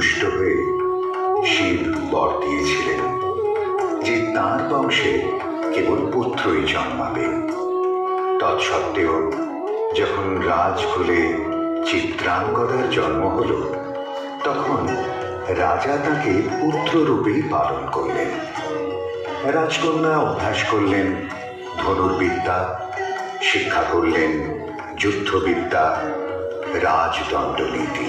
তুষ্ট হয়ে শিব বর দিয়েছিলেন, যে তার বংশে কেবল পুত্রই জন্মাবে। তৎসত্ত্বেও যখন রাজকুলে চিত্রাঙ্গদার জন্ম হল, তখন রাজা তাকে পুত্ররূপে পালন করলেন। রাজকন্যা অভ্যাস করলেন, ধনুর্বিদ্যা, শিক্ষা করলেন, যুদ্ধবিদ্যা, রাজদণ্ডনীতি।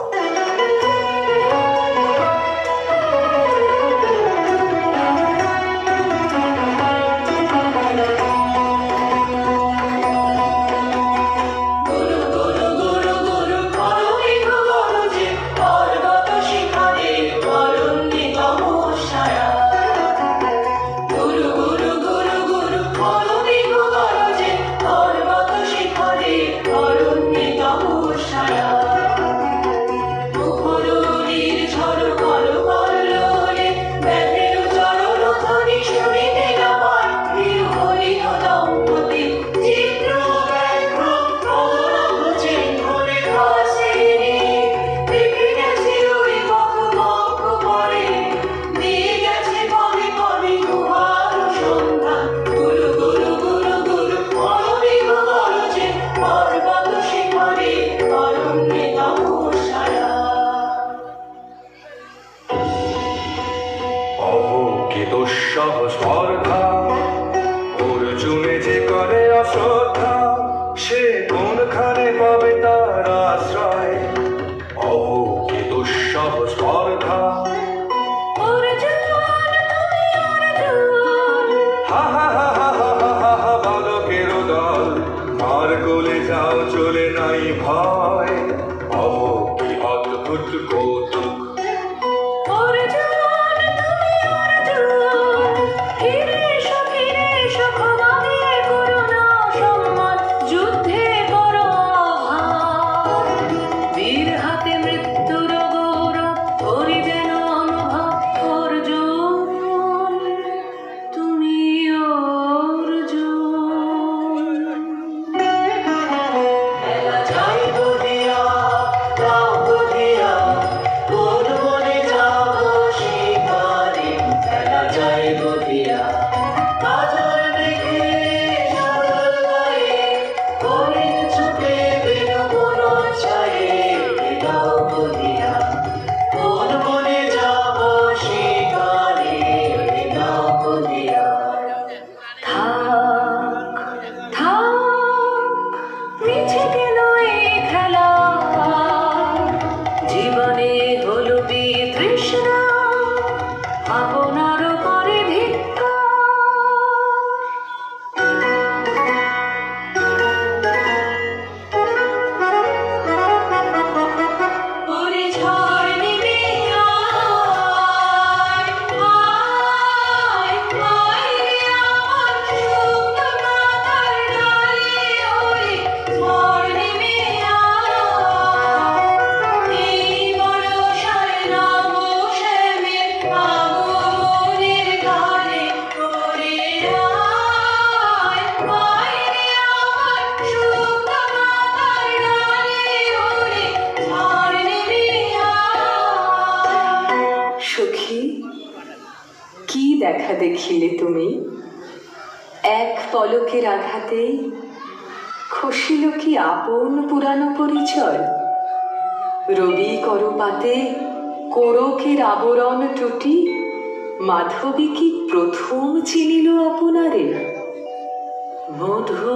এক পলকের আঘাতেই খসিল কি আপন পুরানো পরিচয়? রবি করপাতে কোরকের আবরণ টুটি মাধবী কি প্রথম চিনিল আপনারে? মধু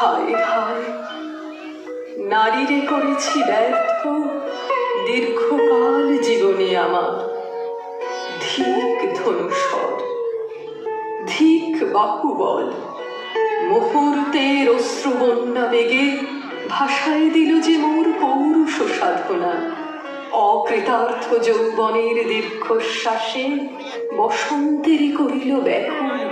হায় হায়। নারীরে করেছি ব্যর্থ, দীর্ঘকাল জীবনে আমার। ধিক ধনুষর, ধিক বাহুবল, মুহূর্তের অশ্রুবন্যা বেগে ভাষায় দিল যে মোর পৌরুষ সাধনা। অকৃতার্থ যৌবনের দীর্ঘশ্বাসে বসন্তেরই করিল ব্যাকুল।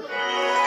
Tchau.